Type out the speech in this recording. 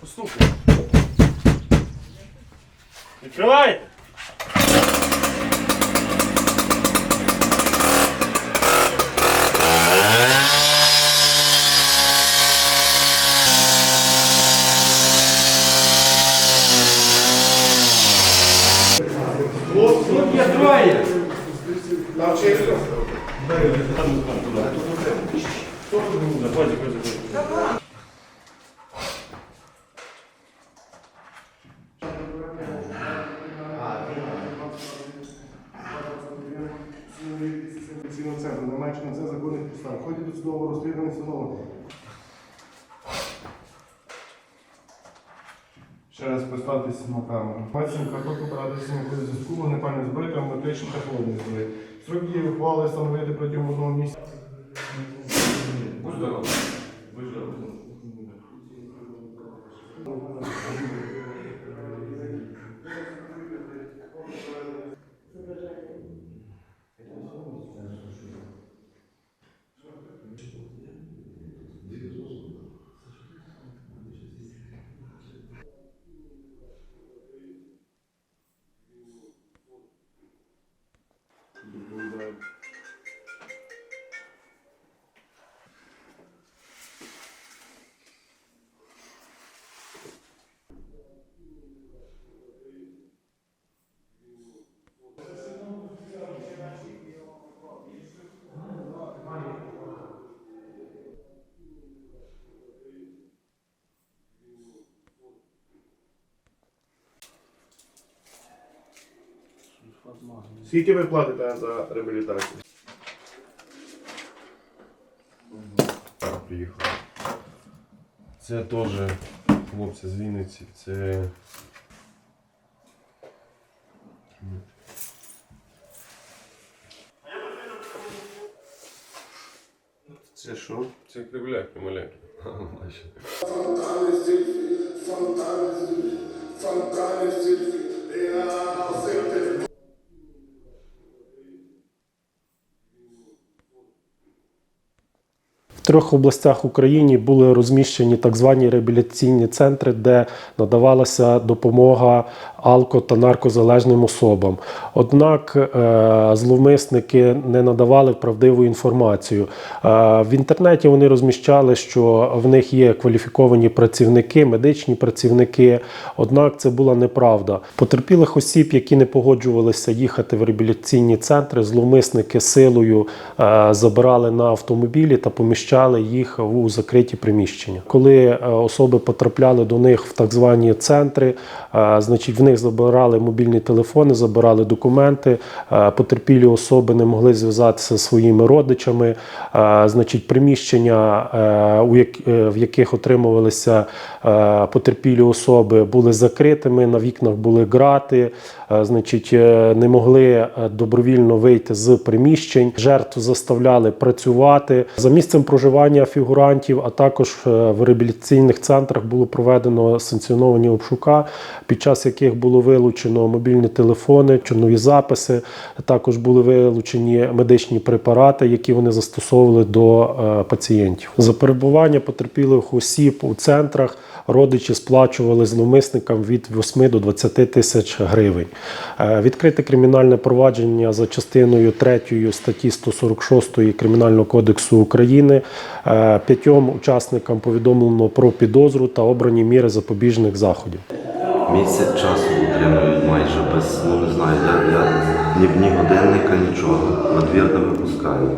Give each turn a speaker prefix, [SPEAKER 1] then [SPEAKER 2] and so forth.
[SPEAKER 1] Постукай. Відкривайте! Тут є троє.
[SPEAKER 2] Там ще є хто?
[SPEAKER 1] Заходь, заходь, заходь.
[SPEAKER 2] Цінного центру, не маючи на це законних підстав. В ході досудового розслідування встановлено. Ще раз поставтеся на камеру. Мацем карток оператився на зв'язку, вогнепальної зброї та метричної та холодної зброї. Срок дії ухвали встановити протягом одного місяця.
[SPEAKER 1] Будь здоров. Будь здоров.
[SPEAKER 2] Скільки ви платите за реабілітацію?
[SPEAKER 3] Приїхав. Це теж хлопці з Вінниці. Це.
[SPEAKER 2] Це що?
[SPEAKER 3] Це кривляки, маляки.
[SPEAKER 4] Трьох областях України були розміщені так звані реабілітаційні центри, де надавалася допомога алко та наркозалежним особам. Однак е, зловмисники не надавали правдиву інформацію. Е, В інтернеті вони розміщали, що в них є кваліфіковані працівники, медичні працівники. Однак це була неправда. Потерпілих осіб, які не погоджувалися їхати в реабілітаційні центри, зловмисники силою е, забирали на автомобілі та поміщали їх у закриті приміщення. Коли е, особи потрапляли до них в так звані центри, е, значить в них забирали мобільні телефони, забирали документи. е, Потерпілі особи не могли зв'язатися зі своїми родичами. Значить, приміщення, в яких отримувалися потерпілі особи, були закритими. На вікнах були грати. Значить, не могли добровільно вийти з приміщень. Жертв заставляли працювати за місцем проживання фігурантів, а також е, в реабілітаційних центрах було проведено санкціоновані обшука, під час яких було вилучено мобільні телефони, чорнові записи. Також були вилучені медичні препарати, які вони застосовували до е, пацієнтів. За перебування потерпілих осіб у центрах родичі сплачували зловмисникам від 8 до 20 тисяч гривень. Е, Відкрите кримінальне провадження за частиною 3 статті 146 Кримінального кодексу України. Е, П'ятьом учасникам повідомлено про підозру та обрані міри запобіжних заходів.
[SPEAKER 5] Місяць часу утримують майже без, ну не знаю, я, я ні, ні годинника, нічого. На двір не випускаю.